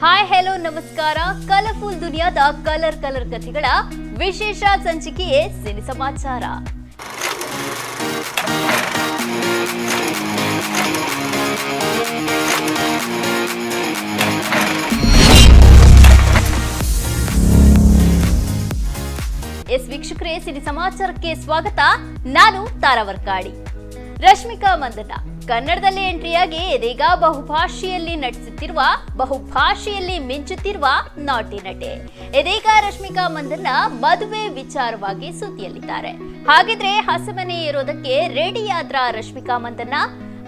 Hi hello ನಮಸ್ಕಾರ. Colourful ದುನಿಯಾದ colour colour ಕಥೆಗಳ ವಿಶೇಷ ಸಂಚಿಕೆಯೇ ಸಿನಿ ಸಮಾಚಾರ. ಎಸ್ ವೀಕ್ಷಕರೇ, ಸಿನಿ ಸಮಾಚಾರಕ್ಕೆ ಸ್ವಾಗತ. ನಾನು ತಾರಾವರ್ಕಾಡಿ ರಶ್ಮಿಕಾ ಮಂದಣ್ಣ ಕನ್ನಡದಲ್ಲಿ ಎಂಟ್ರಿಯಾಗಿ ಇದೀಗ ಬಹುಭಾಷೆಯಲ್ಲಿ ನಟಿಸುತ್ತಿರುವ, ಬಹುಭಾಷೆಯಲ್ಲಿ ಮಿಂಚುತ್ತಿರುವ ನಾಟಿ ನಟೆ. ಇದೀಗ ರಶ್ಮಿಕಾ ಮಂದಣ್ಣ ಮದುವೆ ವಿಚಾರವಾಗಿ ಸುದ್ದಿಯಲ್ಲಿದ್ದಾರೆ. ಹಾಗಿದ್ರೆ ಹಸಮನೆ ಇರೋದಕ್ಕೆ ರೆಡಿಯಾದ್ರ ರಶ್ಮಿಕಾ ಮಂದಣ್ಣ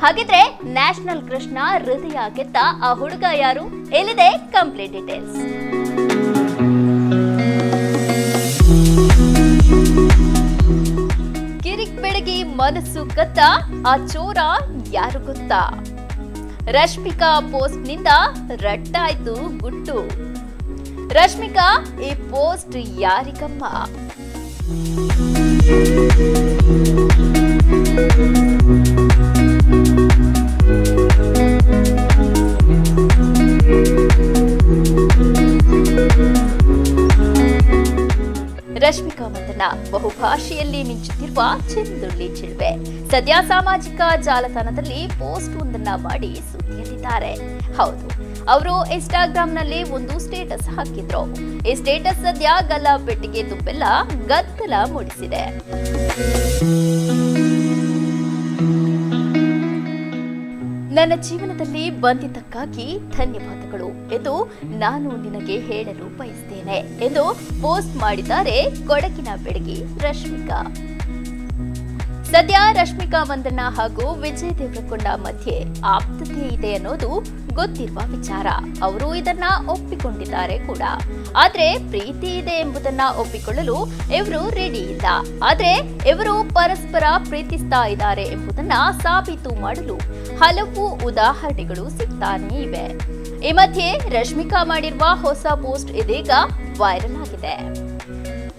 ಹಾಗಿದ್ರೆ ನ್ಯಾಷನಲ್ ಕೃಷ್ಣ ಹೃದಯ ಗೆದ್ದ ಆ ಹುಡುಗ ಯಾರು? ಎಲ್ಲಿದೆ ಕಂಪ್ಲೀಟ್ ಡೀಟೇಲ್ಸ್ ಮನಸ್ಸು ಕತ್ತ, ಆ ಚೋರ ಯಾರು ಗೊತ್ತಾ? ರಶ್ಮಿಕಾ ಪೋಸ್ಟ್ನಿಂದ ರಟ್ಟಾಯ್ತು ಗುಟ್ಟು. ರಶ್ಮಿಕಾ, ಈ ಪೋಸ್ಟ್ ಯಾರಿಗಮ್ಮ? ರಶ್ಮಿಕಾ ಬಹುಭಾಷೆಯಲ್ಲಿ ಮಿಂಚುತ್ತಿರುವ ಚೆಂದುಳ್ಳಿ ಚಿಲ್ವೆ ಸದ್ಯ ಸಾಮಾಜಿಕ ಜಾಲತಾಣದಲ್ಲಿ ಪೋಸ್ಟ್ ಒಂದನ್ನ ಮಾಡಿ ಸುದ್ದಿಯಲ್ಲಿದ್ದಾರೆ. ಹೌದು, ಅವರು ಇನ್ಸ್ಟಾಗ್ರಾಂನಲ್ಲಿ ಒಂದು ಸ್ಟೇಟಸ್ ಹಾಕಿದ್ರು. ಈ ಸ್ಟೇಟಸ್ ಸದ್ಯ ಗಲ್ಲ ಪೆಟ್ಟಿಗೆ ತುಂಬೆಲ್ಲ ಗದ್ದಲ ಮೂಡಿಸಿದೆ. ನನ್ನ ಜೀವನದಲ್ಲಿ ಬಂದಿದ್ದಕ್ಕಾಗಿ ಧನ್ಯವಾದಗಳು ಎಂದು ನಾನು ನಿನಗೆ ಹೇಳಲು ಬಯಸ್ತೇನೆ ಎಂದು ಪೋಸ್ಟ್ ಮಾಡಿದ್ದಾರೆ ಕೊಡಗಿನ ಬೆಡಗಿ ರಶ್ಮಿಕಾ. ಸದ್ಯ ರಶ್ಮಿಕಾ ವಂದನ ಹಾಗೂ ವಿಜಯ್ ದೇವರಕೊಂಡ ಮಧ್ಯೆ ಆಪ್ತತೆ ಇದೆ ಅನ್ನೋದು ಗೊತ್ತಿರುವ ವಿಚಾರ. ಅವರು ಇದನ್ನ ಒಪ್ಪಿಕೊಂಡಿದ್ದಾರೆ ಕೂಡ. ಆದ್ರೆ ಪ್ರೀತಿ ಇದೆ ಎಂಬುದನ್ನ ಒಪ್ಪಿಕೊಳ್ಳಲು ಇವರು ರೆಡಿ ಇಲ್ಲ. ಆದ್ರೆ ಇವರು ಪರಸ್ಪರ ಪ್ರೀತಿಸ್ತಾ ಇದ್ದಾರೆ ಎಂಬುದನ್ನ ಸಾಬೀತು ಮಾಡಲು ಹಲವು ಉದಾಹರಣೆಗಳು ಸಿಗ್ತಾನೆ ಇವೆ. ಈ ಮಧ್ಯೆ ರಶ್ಮಿಕಾ ಮಾಡಿರುವ ಹೊಸ ಪೋಸ್ಟ್ ಇದೀಗ ವೈರಲ್ ಆಗಿದೆ.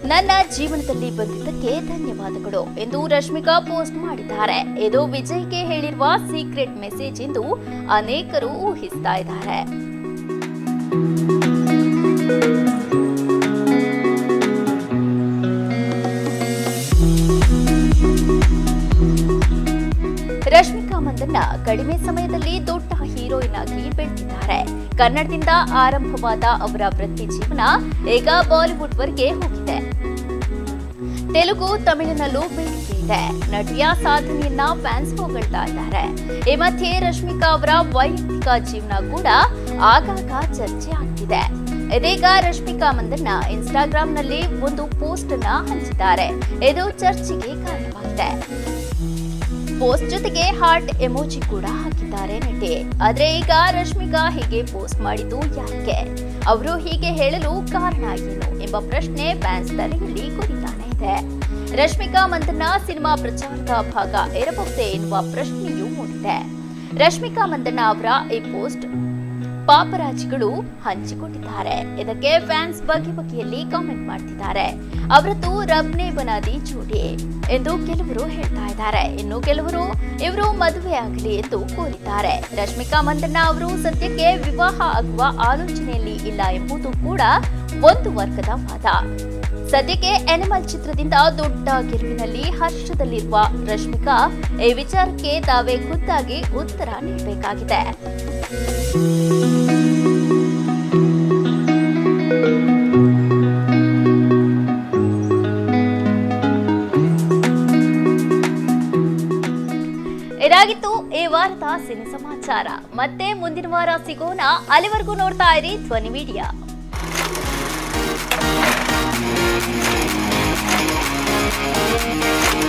ನನ್ನ ಜೀವನದಲ್ಲಿ ಬಂದಿದ್ದಕ್ಕೆ ಧನ್ಯವಾದಗಳು ಎಂದು ರಶ್ಮಿಕಾ ಪೋಸ್ಟ್ ಮಾಡಿದ್ದಾರೆ. ಇದು ವಿಜಯ್ಗೆ ಹೇಳಿರುವ ಸೀಕ್ರೆಟ್ ಮೆಸೇಜ್ ಎಂದು ಅನೇಕರು ಊಹಿಸ್ತಾ ಇದ್ದಾರೆ. ರಶ್ಮಿಕಾ ಕಡಿಮೆ ಸಮಯದಲ್ಲಿ ದೊಡ್ಡ ಹೀರೋಯಿನ್ ಆಗಿ ಬೆಳೆದಿದ್ದಾರೆ. ಕನ್ನಡದಿಂದ ಆರಂಭವಾದ ಅವರ ವೃತ್ತಿ ಜೀವನ ಈಗ ಬಾಲಿವುಡ್ ವರೆಗೆ ಹೋಗಿದೆ. ತೆಲುಗು, ತಮಿಳಿನಲ್ಲೂ ಬೇಡಿಕೆ ಇದೆ. ನಟಿಯ ಸಾಧನೆಯನ್ನ ಫ್ಯಾನ್ಸ್ ಹೊಗಳ್ತಾ ಇದ್ದಾರೆ. ಈ ಮಧ್ಯೆ ರಶ್ಮಿಕಾ ಅವರ ವೈಯಕ್ತಿಕ ಜೀವನ ಕೂಡ ಆಗಾಗ ಚರ್ಚೆ ಆಗ್ತಿದೆ. ಇದೀಗ ರಶ್ಮಿಕಾ ಮಂದಣ್ಣ ಇನ್ಸ್ಟಾಗ್ರಾಂನಲ್ಲಿ ಒಂದು ಪೋಸ್ಟ್ ಅನ್ನ ಹಂಚಿದ್ದಾರೆ. ಇದು ಚರ್ಚೆಗೆ ಕಾರಣವಾಗಿದೆ. ಪೋಸ್ಟ್ ಜೊತೆಗೆ ಹಾರ್ಟ್ ಎಮೋಜಿ ಕೂಡ ಹಾಕಿದ್ದಾರೆ ನಟಿ. ಆದ್ರೆ ಈಗ ರಶ್ಮಿಕಾ ಹೀಗೆ ಪೋಸ್ಟ್ ಮಾಡಿದ್ದು, ಯಾಕೆ? ಅವರು ಹೀಗೆ ಹೇಳಲು ಕಾರಣ ಏನು ಎಂಬ ಪ್ರಶ್ನೆ ಫ್ಯಾನ್ಸ್ ತಲೆಯಲ್ಲಿ ಕುರಿತಾನೆ ಇದೆ. ರಶ್ಮಿಕಾ ಮಂದಣ್ಣ ಸಿನಿಮಾ ಪ್ರಚಾರದ ಭಾಗ ಇರಬಹುದೇ ಎನ್ನುವ ಪ್ರಶ್ನೆಯೂ ಮೂಡಿದೆ. ರಶ್ಮಿಕಾ ಮಂದಣ್ಣ ಅವರ ಈ ಪೋಸ್ಟ್ ಪಾಪರಾಜಿಗಳು ಹಂಚಿಕೊಂಡಿದ್ದಾರೆ. ಇದಕ್ಕೆ ಫ್ಯಾನ್ಸ್ ಬಗೆ ಬಗೆಯಲ್ಲಿ ಕಾಮೆಂಟ್ ಮಾಡ್ತಿದ್ದಾರೆ. ಅವರದ್ದು ರಬ್ನೆ ಬನಾದಿ ಜೋಡಿ ಎಂದು ಕೆಲವರು ಹೇಳ್ತಾ ಇದ್ದಾರೆ. ಇನ್ನು ಕೆಲವರು ಇವರು ಮದುವೆ ಆಗಲಿ ಎಂದು ಕೋರಿದ್ದಾರೆ. ರಶ್ಮಿಕಾ ಮಂದಣ್ಣ ಅವರು ಸದ್ಯಕ್ಕೆ ವಿವಾಹ ಆಗುವ ಆಲೋಚನೆಯಲ್ಲಿ ಇಲ್ಲ ಎಂಬುದು ಕೂಡ ಒಂದು ವರ್ಗದ ವಾದ ಸದ್ಯಕ್ಕೆ ಎನಿಮಲ್ ಚಿತ್ರದಿಂದ ದೊಡ್ಡ ಗೆಲುವಿನಲ್ಲಿ ಹರ್ಷದಲ್ಲಿರುವ ರಶ್ಮಿಕಾ, ಈ ವಿಚಾರಕ್ಕೆ ತಾವೇ ಖುದ್ದಾಗಿ ಉತ್ತರ ನೀಡಬೇಕಾಗಿದೆ. ಇದಾಗಿತ್ತು ಈ ವಾರದ ಸಿನಿ ಸಮಾಚಾರ. ಮತ್ತೆ ಮುಂದಿನ ವಾರ ಸಿಗೋಣ. ಅಲ್ಲಿವರೆಗೂ ನೋಡ್ತಾ ಇರಿ ಧ್ವನಿ ಮೀಡಿಯಾ. Thank you.